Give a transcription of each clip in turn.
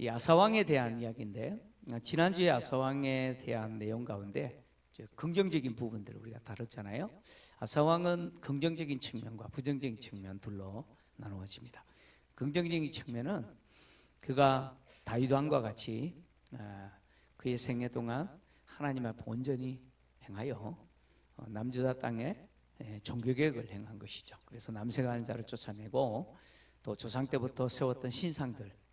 이 아사왕에 대한 이야기인데 어, 지난주에 아사왕에 대한 내용 가운데 긍정적인 부분들을 우리가 다뤘잖아요. 아사왕은 긍정적인 측면과 부정적인 측면 둘로 나누어집니다. 긍정적인 측면은 그가 다윗 왕과 같이 어, 그의 생애 동안 하나님 앞 온전히 행하여 어, 남주다 땅에 예, 종교 개혁을 행한 것이죠. 그래서 남색하는 자를 쫓아내고 또 조상 때부터 세웠던 신상들 예,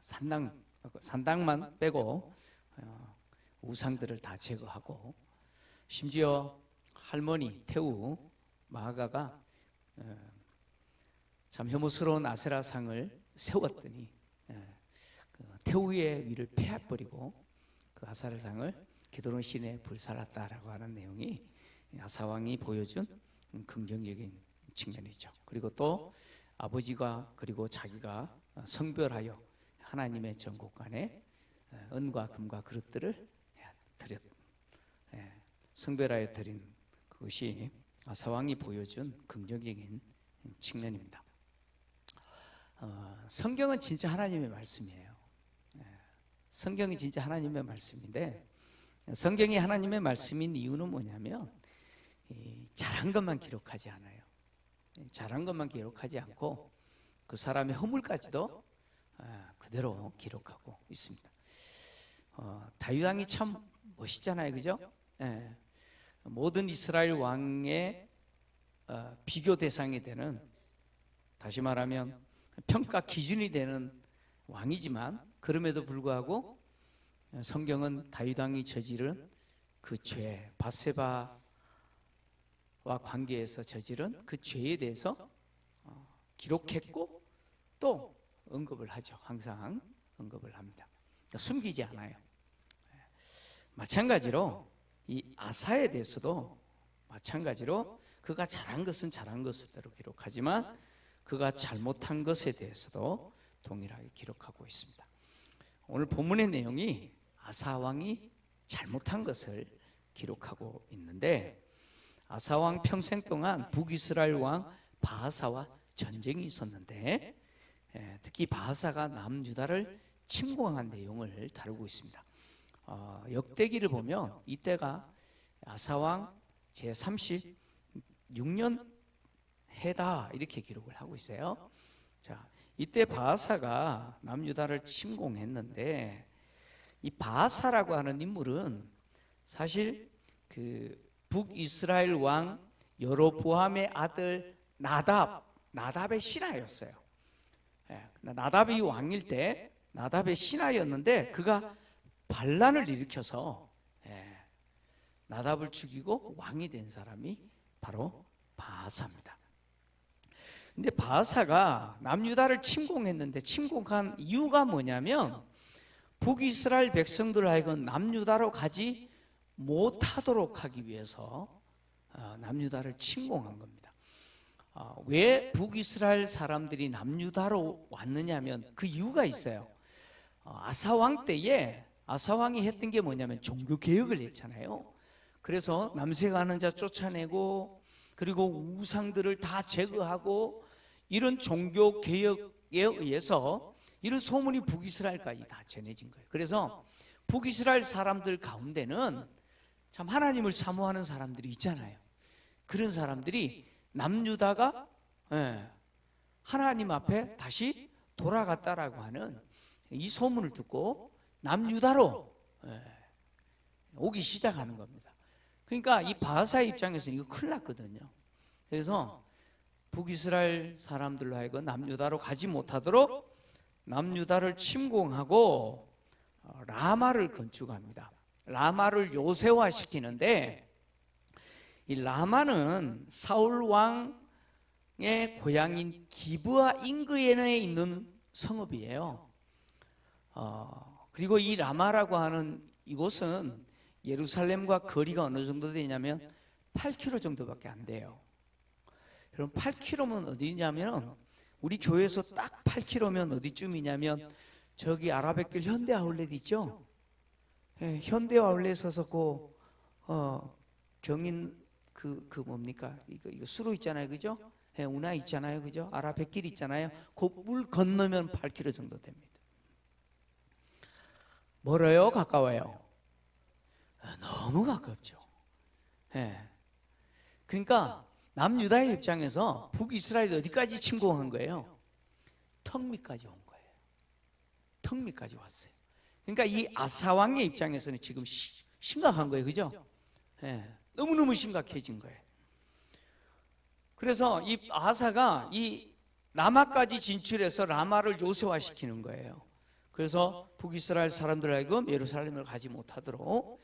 산당 산당만 빼고 어, 우상들을 다 제거하고 심지어 할머니 태우 마가가 어, 참 혐오스러운 아세라상을 세웠더니 예, 그 태우의 위를 패해버리고 그 아세라상을 기도론 신에 불살랐다라고 하는 내용이 아사왕이 보여준 긍정적인 측면이죠. 그리고 또 아버지가 그리고 자기가 성별하여 하나님의 전국간에 은과 금과 그릇들을 드렸 예, 성별하여 드린 그것이 아사왕이 보여준 긍정적인 측면입니다. 어, 성경은 진짜 하나님의 말씀이에요. 예, 성경이 진짜 하나님의 말씀인데 성경이 하나님의 말씀인 이유는 뭐냐면 이 잘한 것만 기록하지 않아요. 이 잘한 것만 기록하지 않고 그 사람의 허물까지도 아, 그대로 기록하고 있습니다. 어, 다윗 왕이 참 멋있잖아요, 그죠? 예. 모든 이스라엘 왕의 어, 비교 대상이 되는 다시 말하면 평가 기준이 되는 왕이지만 그럼에도 불구하고 성경은 다윗 왕이 저지른 그 죄, 바세바와 관계에서 저지른 그 죄에 대해서 어, 기록했고 또 언급을 하죠. 항상 언급을 합니다. 그러니까 숨기지 않아요. 마찬가지로 이 아사에 대해서도 마찬가지로 그가 잘한 것은 잘한 것대로 기록하지만 그가 잘못한 것에 대해서도 동일하게 기록하고 있습니다. 오늘 본문의 내용이 아사 왕이 잘못한 것을 기록하고 있는데 아사 왕 평생 동안 북이스라엘 왕 바하사와 전쟁이 있었는데 예, 특히 바하사가 남유다를 침공한 내용을 다루고 있습니다. 어, 역대기를 보면 이때가 아사왕 제 36년 해다 이렇게 기록을 하고 있어요. 자, 이때 바하사가 남유다를 침공했는데 이 바하사라고 하는 인물은 사실 그 북이스라엘 왕 여로보암의 아들 나답 나답의 신하였어요. 예, 나답이 왕일 때 나답의 신하였는데 그가 반란을 일으켜서 예, 나답을 죽이고 왕이 된 사람이 바로 바하사입니다. 근데 바하사가 남유다를 침공했는데 침공한 이유가 뭐냐면 북이스라엘 백성들 하여금 남유다로 가지 못하도록 하기 위해서 어, 남유다를 침공한 겁니다. 어, 왜 북이스라엘 사람들이 남유다로 왔느냐면 그 이유가 있어요. 어, 아사왕 때에 아사왕이 했던 게 뭐냐면 종교 개혁을 했잖아요. 그래서 남색하는 자 쫓아내고 그리고 우상들을 다 제거하고 이런 종교 개혁에 의해서 이런 소문이 북이스라엘까지 다 전해진 거예요. 그래서 북이스라엘 사람들 가운데는 참 하나님을 사모하는 사람들이 있잖아요. 그런 사람들이 남유다가 예, 하나님 앞에 다시 돌아갔다라고 하는 이 소문을 듣고 남유다로 예, 오기 시작하는 겁니다. 그러니까 이 바하사 입장에서는 이거 큰일 났거든요. 그래서 북이스라엘 사람들로 하여금 남유다로 가지 못하도록 남유다를 침공하고 어, 라마를 건축합니다. 라마를 요새화 시키는데 이 라마는 사울 왕의 고향인 기브아 인근에 있는 성읍이에요. 어, 그리고 이 라마라고 하는 이곳은 예루살렘과 거리가 어느 정도 되냐면 8km 정도밖에 안 돼요. 여러분 8km면 어디냐면 우리 교회에서 딱 8km면 어디쯤이냐면 저기 아라뱃길 현대 아울렛 있죠? 예, 현대 아울렛에서 그 어, 경인 그, 그 뭡니까? 이거, 이거 수로 있잖아요. 그죠? 예, 운하 있잖아요. 그죠? 아라뱃길 있잖아요. 그물 건너면 8km 정도 됩니다. 멀어요, 가까워요? 아, 너무 가깝죠. 예. 그러니까 남유다의 입장에서 북이스라엘 어디까지 침공한 거예요? 턱 밑까지 온 거예요. 턱 밑까지 왔어요. 그러니까 이 아사 왕의 입장에서는 지금 시- 심각한 거예요, 그죠? 예. 너무너무 심각해진 거예요. 그래서 이 아사가 이 라마까지 진출해서 라마를 요새화시키는 거예요. 그래서 북이스라엘 사람들 하여금 예루살렘을 가지 못하도록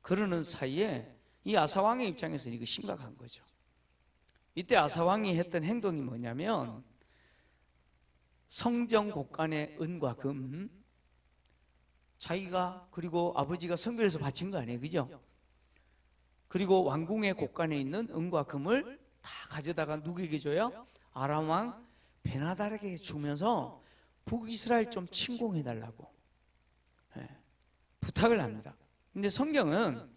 그러는 사이에 이 아사 왕의 입장에서는 이거 심각한 거죠. 이때 아사 왕이 했던 행동이 뭐냐면 성정 곳간의 은과 금 자기가 그리고 아버지가 성별에서 바친 거 아니에요, 그죠? 그리고 왕궁의 곳간에 있는 은과 금을 다 가져다가 누구에게 줘요? 아람 왕 베나달에게 주면서 북이스라엘 좀 침공해 달라고 예, 부탁을 합니다. 근데 성경은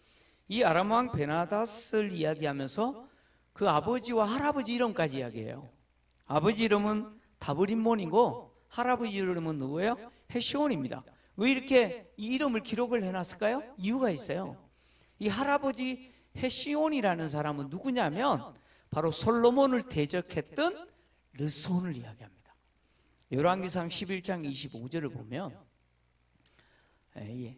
이 아람 왕 베나닷을 이야기하면서 그 아버지와 할아버지 이름까지 이야기해요. 아버지 이름은 다브림몬이고 할아버지 이름은 누구예요? 헤시온입니다. 왜 이렇게 이 이름을 기록을 해놨을까요? 이유가 있어요. 이 할아버지 헤시온이라는 사람은 누구냐면 바로 솔로몬을 대적했던 르손을 이야기합니다. 열왕기상 11장 25절을 보면 예, 예.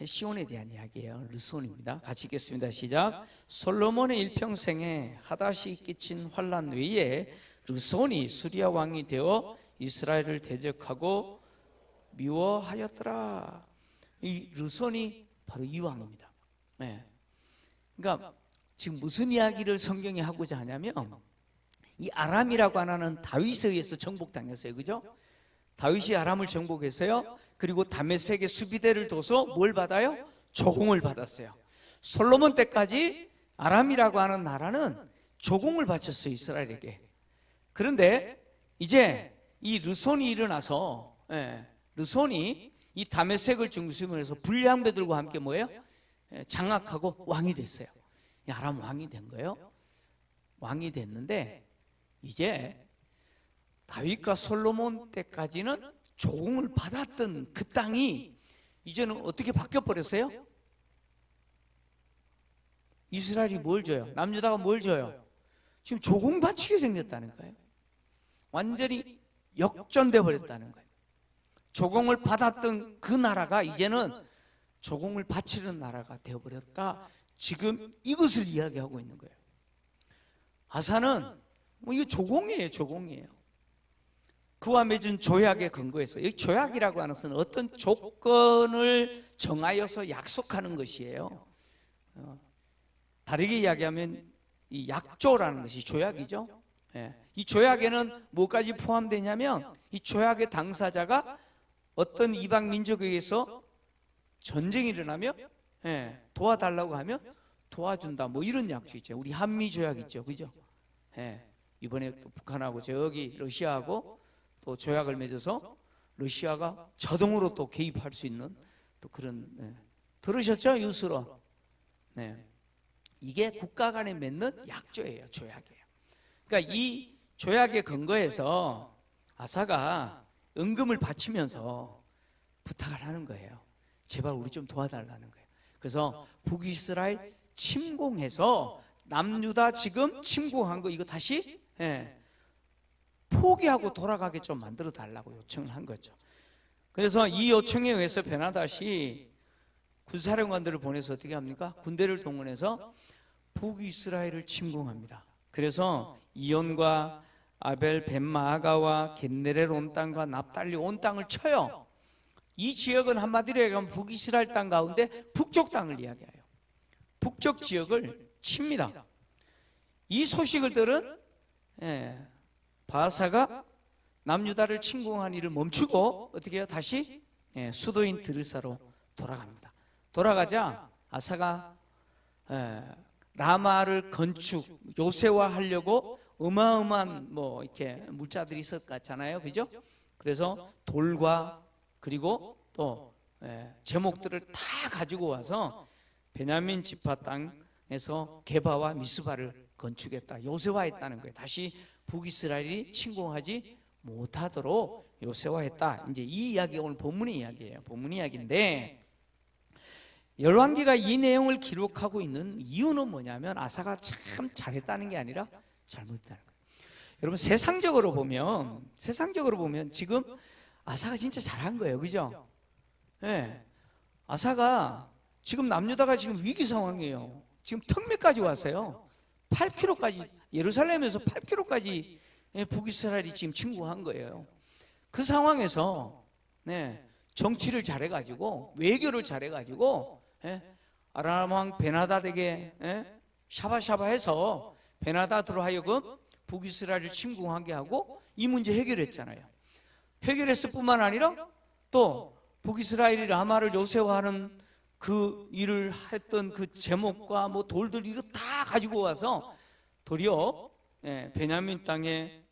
헤시온에 대한 이야기예요. 르손입니다. 같이 읽겠습니다. 시작. 솔로몬의 일평생에 하다시 끼친 환란 외에 르손이 수리아 왕이 되어 이스라엘을 대적하고 미워하였더라. 이 르손이 바로 이 왕입니다. 네. 그러니까 지금 무슨 이야기를 성경이 하고자 하냐면 이 아람이라고 하나는 다윗에 의해서 정복당했어요. 그죠? 다윗이 아람을 정복해서요. 그리고 다메섹에 수비대를 둬서 뭘 받아요? 조공을 받았어요. 솔로몬 때까지 아람이라고 하는 나라는 조공을 바쳤어요. 이스라엘에게. 그런데 이제 이 르손이 일어나서 예, 르손이 이 다메섹을 중심으로 해서 불량배들과 함께 뭐예요? 예, 장악하고 왕이 됐어요. 이 아람 왕이 된 거예요. 왕이 됐는데 이제 다윗과 솔로몬 때까지는 조공을 받았던 그 땅이 이제는 어떻게 바뀌어 버렸어요? 이스라엘이 뭘 줘요? 남유다가 뭘 줘요? 지금 조공 바치게 생겼다는 거예요. 완전히 역전돼 버렸다는 거예요. 조공을 받았던 그 나라가 이제는 조공을 바치는 나라가 되어 버렸다. 지금 이것을 이야기하고 있는 거예요. 아사는 뭐 이거 조공이에요, 조공이에요. 그와 맺은 조약에 근거해서 이 조약이라고 하는 것은 어떤 조건을 정하여서 약속하는 것이에요. 어, 다르게 이야기하면 이 약조라는 것이 조약이죠. 예. 이 조약에는 뭐까지 포함되냐면 이 조약의 당사자가 어떤 이방 민족에게서 전쟁이 일어나면 예, 도와달라고 하면 도와준다. 뭐 이런 약조 있죠. 우리 한미 조약 있죠, 그죠? 예, 이번에 또 북한하고 저기 러시아하고 또 조약을 맺어서 러시아가 자동으로 또 개입할 수 있는 또 그런 예. 들으셨죠, 뉴스로? 네, 이게 국가 간에 맺는 약조예요, 조약이에요. 그러니까 이 조약에 근거해서 아사가 은금을 바치면서 부탁을 하는 거예요. 제발 우리 좀 도와달라는 거예요. 그래서 북이스라엘 침공해서 남유다 지금 침공한 거 이거 다시 예, 포기하고 돌아가게 좀 만들어 달라고 요청을 한 거죠. 그래서 이 요청에 의해서 베나다시 군사령관들을 보내서 어떻게 합니까? 군대를 동원해서 북이스라엘을 침공합니다. 그래서 이온과 아벨 벤마아가와 겟네렐 온 땅과 납달리 온 땅을 쳐요. 이 지역은 한마디로 얘기하면 북이스라엘 땅 가운데 북쪽 땅을 이야기해요. 북쪽 지역을 칩니다. 이 소식을 들은 예, 바사가 남유다를 침공한 일을 멈추고 어떻게 해요? 다시 예, 수도인 드르사로 돌아갑니다. 돌아가자 아사가 예, 라마를 건축 요새화하려고 어마어마한 뭐 이렇게 물자들이 있었 같잖아요, 그죠? 그래서 돌과 그리고 또 예, 제목들을 다 가지고 와서 베냐민 지파 땅에서 게바와 미스바를 건축했다. 요새화했다는 거예요. 다시 북이스라엘이 침공하지 못하도록 요새화했다. 이제 이 이야기가 오늘 본문의 이야기예요. 본문 이야기인데 열왕기가 이 내용을 기록하고 있는 이유는 뭐냐면 아사가 참 잘했다는 게 아니라 잘못했다는 거예요. 여러분 세상적으로 보면 세상적으로 보면 지금 아사가 진짜 잘한 거예요. 그죠? 예. 아사가 지금 남유다가 지금 위기 상황이에요. 지금 턱밑까지 왔어요. 8km까지 예루살렘에서 8km까지 북이스라엘이 지금 침공한 거예요. 그 상황에서 네, 정치를 잘해가지고 외교를 잘해가지고 예, 아람 왕 베나다에게 예, 샤바샤바해서 베나다드로 하여금 북이스라엘을 침공하게 하고 이 문제 해결했잖아요. 해결했을 뿐만 아니라 또 북이스라엘이 라마를 요새화하는 그 일을 했던 그 제목과 뭐 돌들 이거 다 가지고 와서 도리어 예, 베냐민 땅의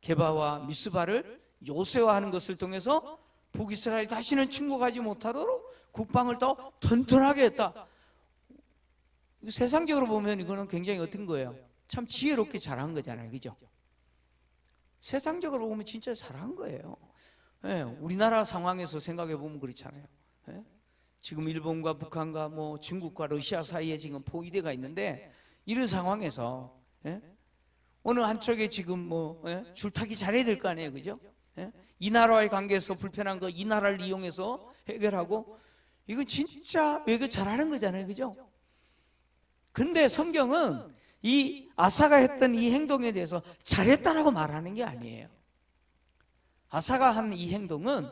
게바와 미스바를 요새화하는 것을 통해서 북이스라엘이 다시는 침공하지 못하도록 국방을 더 튼튼하게 했다. 세상적으로 보면 이거는 굉장히 어떤 거예요? 참 지혜롭게 잘한 거잖아요, 그죠? 세상적으로 보면 진짜 잘한 거예요. 예, 우리나라 상황에서 생각해 보면 그렇잖아요. 예? 지금 일본과 북한과 뭐 중국과 러시아 사이에 지금 포위대가 있는데 이런 상황에서 예? 어느 한쪽에 지금 뭐 예? 줄타기 잘해야 될 거 아니에요, 그죠? 예? 이 나라와의 관계에서 불편한 거 이 나라를 이용해서 해결하고 이거 진짜 외교 잘하는 거잖아요, 그죠? 근데 성경은 이 아사가 했던 이 행동에 대해서 잘했다라고 말하는 게 아니에요. 아사가 한 이 행동은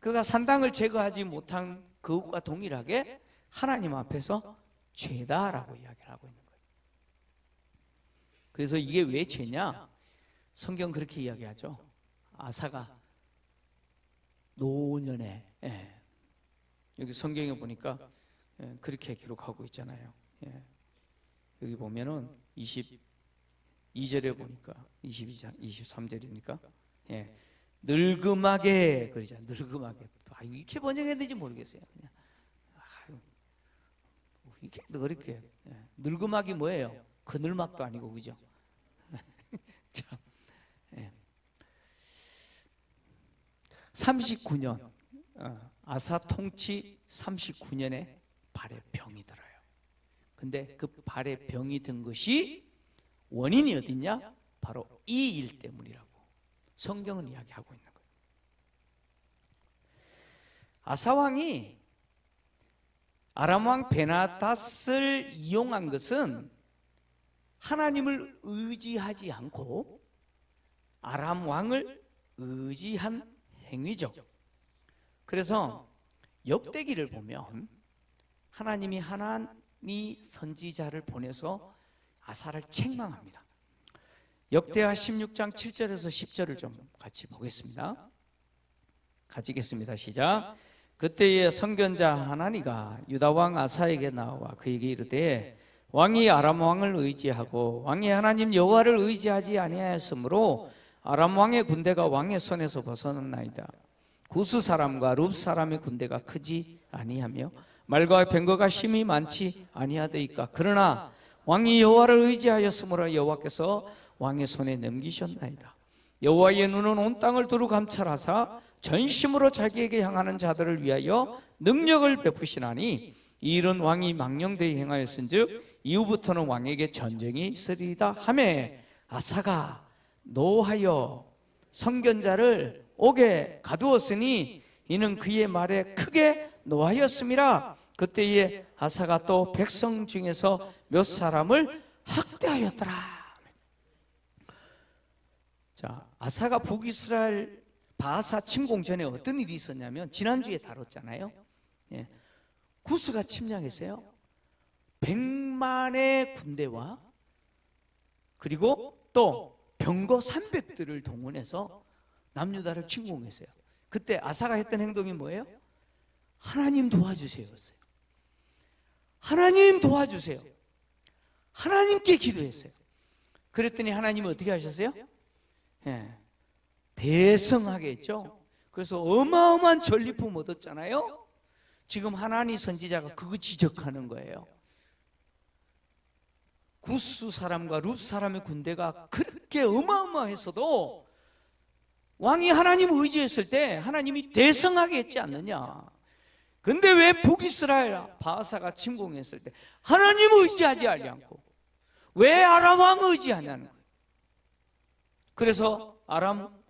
그가 산당을 제거하지 못한 그것과 동일하게 하나님 앞에서 죄다라고 이야기를 하고 있는 거예요. 그래서 이게 왜 죄냐? 성경 그렇게 이야기하죠. 아사가 노년에 예. 여기 성경에 보니까 예, 그렇게 기록하고 있잖아요. 예. 여기 보면은 22절에 보니까 22절 23절이니까 예. 늙음하게 그러죠. 늙음하게. 아, 이렇게 번역해야 되지 모르겠어요. 그냥 아유, 이렇게 어렵게 예. 늙음하기 뭐예요? 그늘막도 아니고 그죠? 참. 예. 39년 어, 아사 통치 39년에 발에 병이 들어요. 근데 그 발에 병이 든 것이 원인이 어딨냐? 바로 이 일 때문이라고 성경은 이야기하고 있는 거예요. 아사 왕이 아람 왕 베나닷을 이용한 것은 하나님을 의지하지 않고 아람 왕을 의지한 행위죠. 그래서 역대기를 보면 하나님이 하나 니 선지자를 보내서 아사를 책망합니다. 역대하 16장 7절에서 10절을 좀 같이 보겠습니다. 같이 읽겠습니다. 시작. 그때에 선견자 하나니가 유다 왕 아사에게 나와 그에게 이르되 왕이 아람 왕을 의지하고 왕이 하나님 여호와를 의지하지 아니하였으므로 아람 왕의 군대가 왕의 손에서 벗어났나이다. 구스 사람과 룹 사람의 군대가 크지 아니하며 말과 뱅거가 심이 많지 아니하되이까 그러나 왕이 여호와를 의지하였으므로 여호와께서 왕의 손에 넘기셨나이다. 여호와의 눈은 온 땅을 두루 감찰하사 전심으로 자기에게 향하는 자들을 위하여 능력을 베푸시나니 이 일은 왕이 망령되이 행하였은즉 이후부터는 왕에게 전쟁이 있으리이다 하매 아사가 노하여 선견자를 옥에 가두었으니 이는 그의 말에 크게 노하였음이라 그때에 아사가 또 백성 중에서 몇 사람을 학대하였더라 자 아사가 북이스라엘 바사 침공 전에 어떤 일이 있었냐면 지난주에 다뤘잖아요 예. 구스가 침략했어요 100만의 군대와 그리고 또 병거 300대를 동원해서 남유다를 침공했어요. 그때 아사가 했던 행동이 뭐예요? 하나님 도와주세요였어요. 하나님 도와주세요. 하나님께 기도했어요. 그랬더니 하나님이 어떻게 하셨어요? 예, 대성하게 했죠. 그래서 어마어마한 전리품 얻었잖아요. 지금 하나님 선지자가 그거 지적하는 거예요. 구스 사람과 룹 사람의 군대가 그렇게 어마어마했어도 왕이 하나님을 의지했을 때 하나님이 대성하게 했지 않느냐. 근데 왜 북이스라엘 바하사가 침공했을 때 하나님을 의지하지 않고 왜 아람 왕을 의지하냐는. 그래서 아람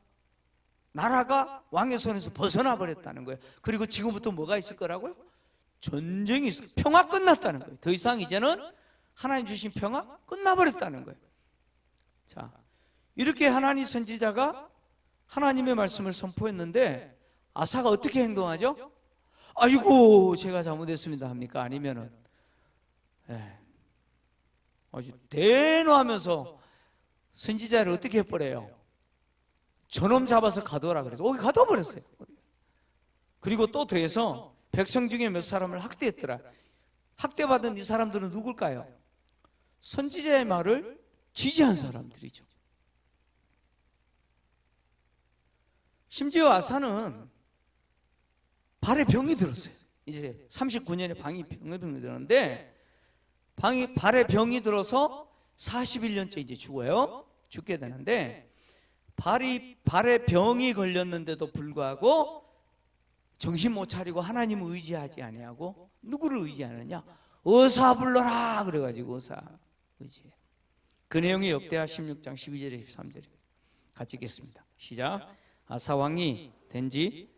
나라가 왕의 손에서 벗어나 버렸다는 거예요. 그리고 지금부터 뭐가 있을 거라고요? 전쟁이 있을 평화 끝났다는 거예요. 더 이상 이제는 하나님 주신 평화 끝나버렸다는 거예요. 자, 이렇게 하나님 선지자가 하나님의 말씀을 선포했는데 아사가 어떻게 행동하죠? 아이고 제가 잘못했습니다 합니까? 아니면은 예, 아주 대노하면서 선지자를 어떻게 해버려요? 저놈 잡아서 가둬라 그래서 거기 가둬버렸어요. 그리고 또 더해서 백성 중에 몇 사람을 학대했더라. 학대받은 이 사람들은 누굴까요? 선지자의 말을 지지한 사람들이죠. 심지어 아사는 발에 병이 들었어요. 이제 39년에 방이 병이 들었는데 방이 발에 병이 들어서 41년째 이제 죽어요. 죽게 되는데 발이 발에 병이 걸렸는데도 불구하고 정신 못 차리고 하나님을 의지하지 아니하고 누구를 의지하느냐? 의사 불러라 그래 가지고 의사 의지. 그 내용이 역대하 16장 12절에 13절에 같이 읽겠습니다. 시작. 아사 왕이 된지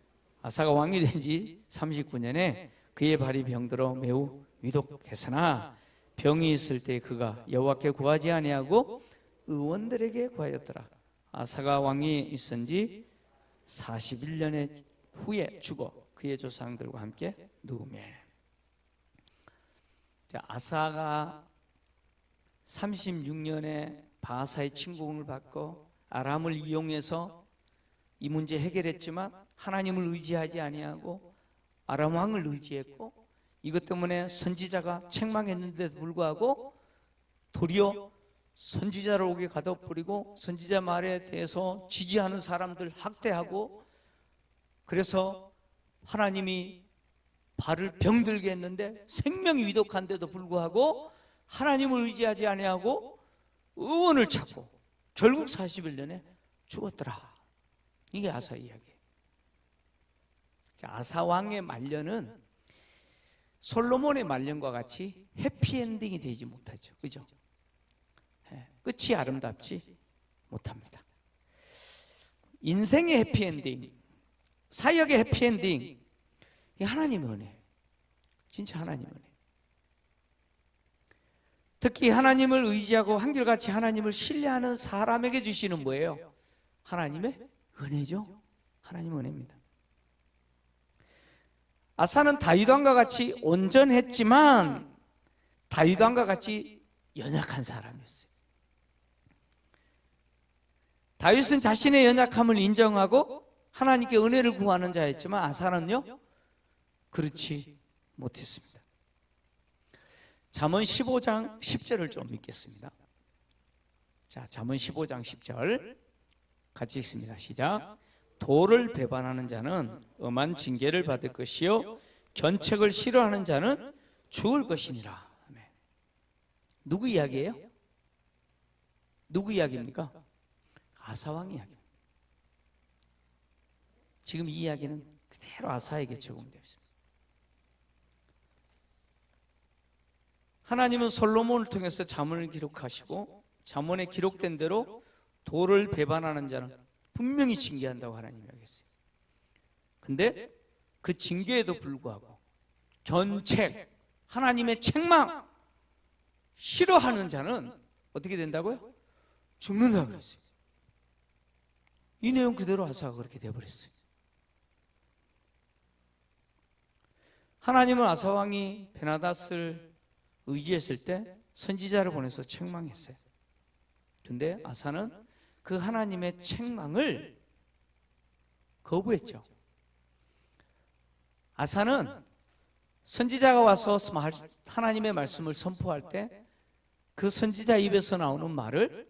아사가 왕이 된 지 39년에 그의 발이 병들어 매우 위독했으나 병이 있을 때 그가 여호와께 구하지 아니하고 의원들에게 구하였더라. 아사가 왕이 있은 지 41년의 후에 죽어 그의 조상들과 함께 누우매. 자, 아사가 36년에 바사의 침공을 받고 아람을 이용해서 이 문제 해결했지만 하나님을 의지하지 아니하고 아람 왕을 의지했고 이것 때문에 선지자가 책망했는데도 불구하고 도리어 선지자를 오게 가둬버리고 선지자 말에 대해서 지지하는 사람들 학대하고 그래서 하나님이 발을 병들게 했는데 생명이 위독한데도 불구하고 하나님을 의지하지 아니하고 의원을 찾고 결국 41년에 죽었더라. 이게 아사 이야기예요. 자, 아사 왕의 말년은 솔로몬의 말년과 같이 해피엔딩이 되지 못하죠. 그죠? 예, 끝이 아름답지 못합니다. 인생의 해피엔딩, 사역의 해피엔딩, 이 하나님의 은혜. 진짜 하나님의 은혜. 특히 하나님을 의지하고 한결같이 하나님을 신뢰하는 사람에게 주시는 뭐예요? 하나님의 은혜죠. 하나님의 은혜입니다. 아사는 다윗 왕과 같이 온전했지만 다윗 왕과 같이 연약한 사람이었어요. 다윗은 자신의 연약함을 인정하고 하나님께 은혜를 구하는 자였지만 아사는요 그렇지 못했습니다. 잠언 15장 10절을 좀 읽겠습니다. 자, 잠언 15장 10절 같이 읽습니다. 시작. 도를 배반하는 자는 엄한 징계를 받을 것이요 견책을 싫어하는 자는 죽을 것이니라. 누구 이야기예요? 누구 이야기입니까? 아사왕 이야기. 지금 이 이야기는 그대로 아사에게 적용되어 있습니다. 하나님은 솔로몬을 통해서 자문을 기록하시고 자문에 기록된 대로 도를 배반하는 자는 분명히 징계한다고 하나님이 하겠어요. 근데 그 징계에도 불구하고 견책, 하나님의 책망 싫어하는 자는 어떻게 된다고요? 죽는다 그랬어요. 이 내용 그대로 아사가 그렇게 되어버렸어요. 하나님은 아사 왕이 베나다스를 의지했을 때 선지자를 보내서 책망했어요. 근데 아사는 그 하나님의 책망을 거부했죠. 아사는 선지자가 와서 하나님의 말씀을 선포할 때 그 선지자 입에서 나오는 말을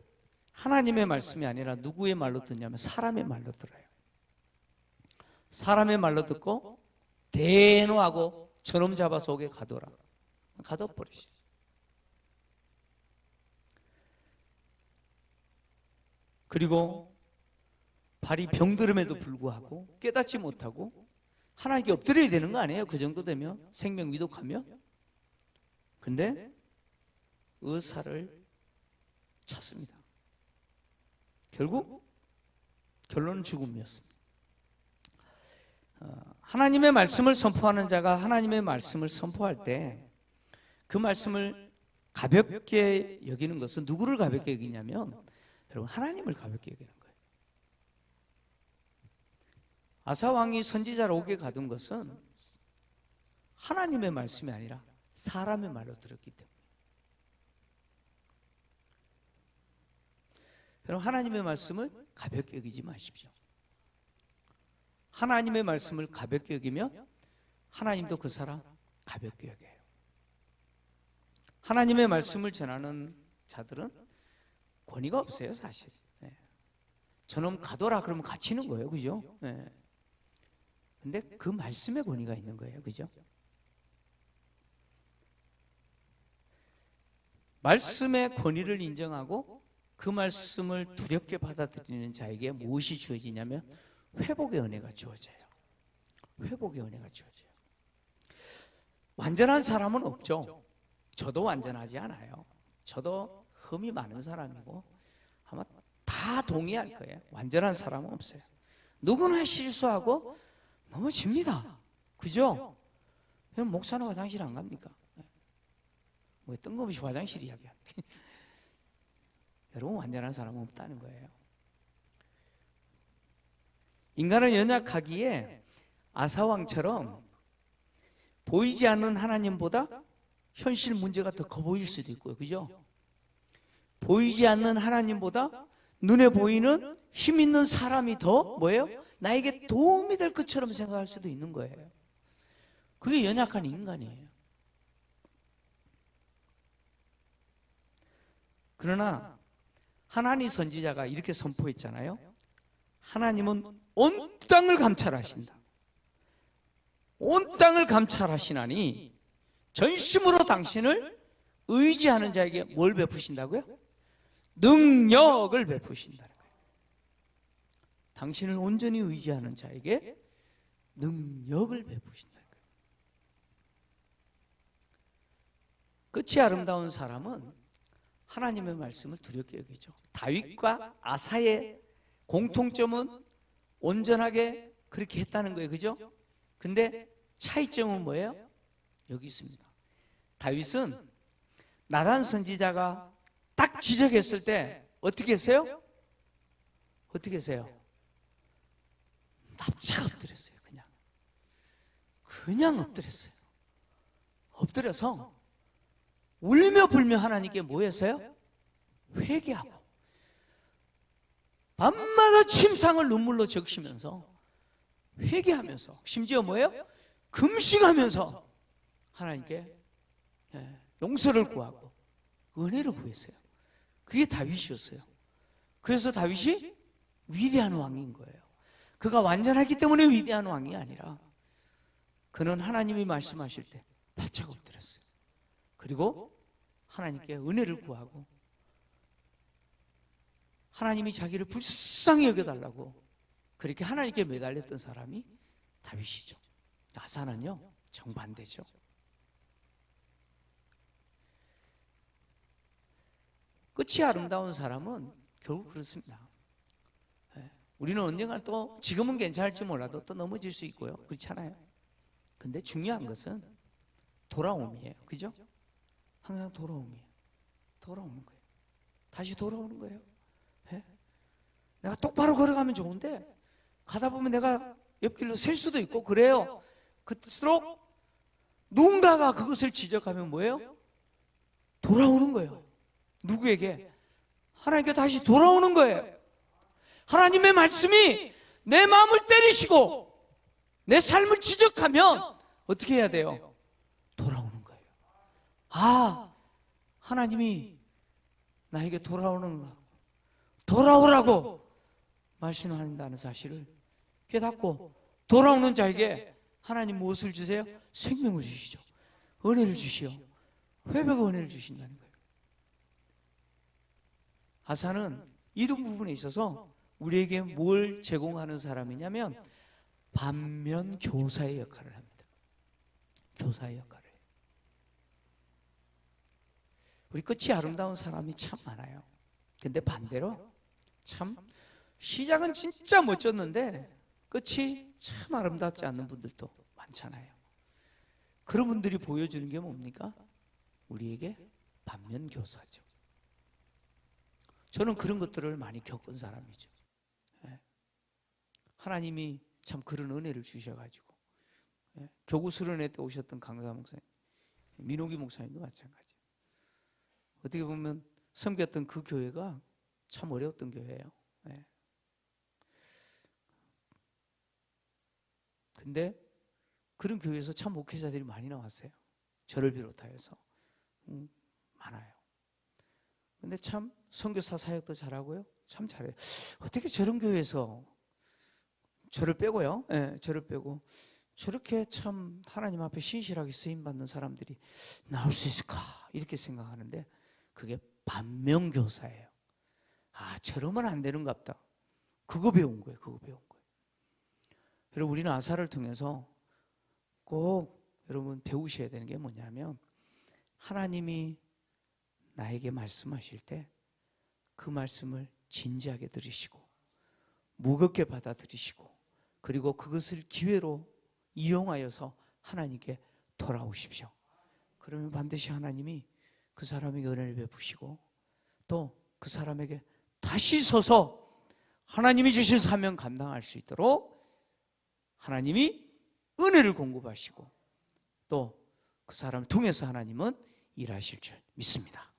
하나님의 말씀이 아니라 누구의 말로 듣냐면 사람의 말로 들어요. 사람의 말로 듣고 대노하고 저놈 잡아서 오게 가둬라. 가둬버리시죠. 그리고 발이 병들음에도 불구하고 깨닫지 못하고 하나님께 엎드려야 되는 거 아니에요? 그 정도 되면 생명 위독하면 근데 의사를 찾습니다. 결국 결론은 죽음이었습니다. 어, 하나님의 말씀을 선포하는 자가 하나님의 말씀을 선포할 때 그 말씀을 가볍게 여기는 것은 누구를 가볍게 여기냐면 여러분 하나님을 가볍게 여기는 거예요. 아사 왕이 선지자로 오게 가둔 것은 하나님의 말씀이 아니라 사람의 말로 들었기 때문에. 여러분 하나님의 말씀을 가볍게 여기지 마십시오. 하나님의 말씀을 가볍게 여기면 하나님도 그 사람 가볍게 여겨요. 하나님의 말씀을 전하는 자들은 권위가 없어요, 사실. 예. 저놈 가둬라 그러면 갇히는 거예요, 그죠? 예. 근데 그 말씀에 권위가 있는 거예요, 그죠? 말씀의 권위를 인정하고 그 말씀을 두렵게 받아들이는 자에게 무엇이 주어지냐면 회복의 은혜가 주어져요. 회복의 은혜가 주어져요. 완전한 사람은 없죠. 저도 완전하지 않아요. 저도 흠이 많은 사람이고 아마 다 동의할 거예요. 완전한 사람은 없어요. 누구나 실수하고 넘어집니다. 그죠? 그럼 목사는 화장실 안 갑니까? 왜 뜬금없이 화장실 이야기야? 여러분 완전한 사람은 없다는 거예요. 인간은 연약하기에 아사왕처럼 보이지 않는 하나님보다 현실 문제가 더 커 보일 수도 있고요. 그죠? 보이지 않는 하나님보다 눈에 보이는 힘 있는 사람이 더 뭐예요? 나에게 도움이 될 것처럼 생각할 수도 있는 거예요. 그게 연약한 인간이에요. 그러나 하나님 선지자가 이렇게 선포했잖아요. 하나님은 온 땅을 감찰하신다. 온 땅을 감찰하시나니 전심으로 당신을 의지하는 자에게 뭘 베푸신다고요? 능력을 베푸신다는 거예요. 당신을 온전히 의지하는 자에게 능력을 베푸신다는 거예요. 끝이 아름다운 사람은 하나님의 말씀을 두렵게 여기죠. 다윗과 아사의 공통점은 온전하게 그렇게 했다는 거예요. 그죠? 근데 차이점은 뭐예요? 여기 있습니다. 다윗은 나단 선지자가 딱 지적했을 때 어떻게 했어요? 어떻게 했어요? 납작 엎드렸어요. 그냥 그냥 엎드렸어요. 엎드려서 울며 불며 하나님께 뭐 했어요? 회개하고 밤마다 침상을 눈물로 적시면서 회개하면서 심지어 뭐예요? 금식하면서 하나님께 예, 용서를 구하고 은혜를 구했어요. 그게 다윗이었어요. 그래서 다윗이 위대한 왕인 거예요. 그가 완전하기 때문에 위대한 왕이 아니라 그는 하나님이 말씀하실 때 바짝 엎드렸어요. 그리고 하나님께 은혜를 구하고 하나님이 자기를 불쌍히 여겨달라고 그렇게 하나님께 매달렸던 사람이 다윗이죠. 아사는요 정반대죠. 끝이 아름다운 사람은 결국 그렇습니다. 예, 우리는 언젠가 또 지금은 괜찮을지 몰라도 또 넘어질 수 있고요. 그렇잖아요. 근데 중요한 것은 돌아옴이에요. 그죠? 항상 돌아옴이에요. 돌아오는 거예요. 다시 돌아오는 거예요. 예? 내가 똑바로 걸어가면 좋은데 가다 보면 내가 옆길로 셀 수도 있고 그래요. 그럴수록 누군가가 그것을 지적하면 뭐예요? 돌아오는 거예요. 누구에게? 하나님께 다시 돌아오는 거예요. 하나님의 말씀이 내 마음을 때리시고 내 삶을 지적하면 어떻게 해야 돼요? 돌아오는 거예요. 아, 하나님이 나에게 돌아오는가? 돌아오라고 말씀한다는 사실을 깨닫고 돌아오는 자에게 하나님 무엇을 주세요? 생명을 주시죠. 은혜를 주시오. 회복의 은혜를 주신다는 거예요. 아사는 이런 부분에 있어서 우리에게 뭘 제공하는 사람이냐면 반면 교사의 역할을 합니다. 교사의 역할을. 우리 끝이 아름다운 사람이 참 많아요. 근데 반대로 참 시작은 진짜 멋졌는데 끝이 참 아름답지 않는 분들도 많잖아요. 그런 분들이 보여주는 게 뭡니까? 우리에게 반면 교사죠. 저는 그런 것들을 많이 겪은 사람이죠. 예. 하나님이 참 그런 은혜를 주셔가지고 예. 교구 수련회 때 오셨던 강사 목사님, 민호기 목사님도 마찬가지. 어떻게 보면 섬겼던 그 교회가 참 어려웠던 교회예요. 예. 근데 그런 교회에서 참 목회자들이 많이 나왔어요. 저를 비롯하여서 음, 많아요. 근데 참 선교사 사역도 잘하고요. 참 잘해요. 어떻게 저런 교회에서 저를 빼고요. 예, 저를 빼고 저렇게 참 하나님 앞에 신실하게 쓰임 받는 사람들이 나올 수 있을까 이렇게 생각하는데 그게 반면 교사예요. 아, 저러면 안 되는갑다. 그거 배운 거예요. 그거 배운 거예요. 여러분 우리는 아사를 통해서 꼭 여러분 배우셔야 되는 게 뭐냐면 하나님이 나에게 말씀하실 때 그 말씀을 진지하게 들으시고 무겁게 받아들이시고 그리고 그것을 기회로 이용하여서 하나님께 돌아오십시오. 그러면 반드시 하나님이 그 사람에게 은혜를 베푸시고 또 그 사람에게 다시 서서 하나님이 주신 사명 감당할 수 있도록 하나님이 은혜를 공급하시고 또 그 사람을 통해서 하나님은 일하실 줄 믿습니다.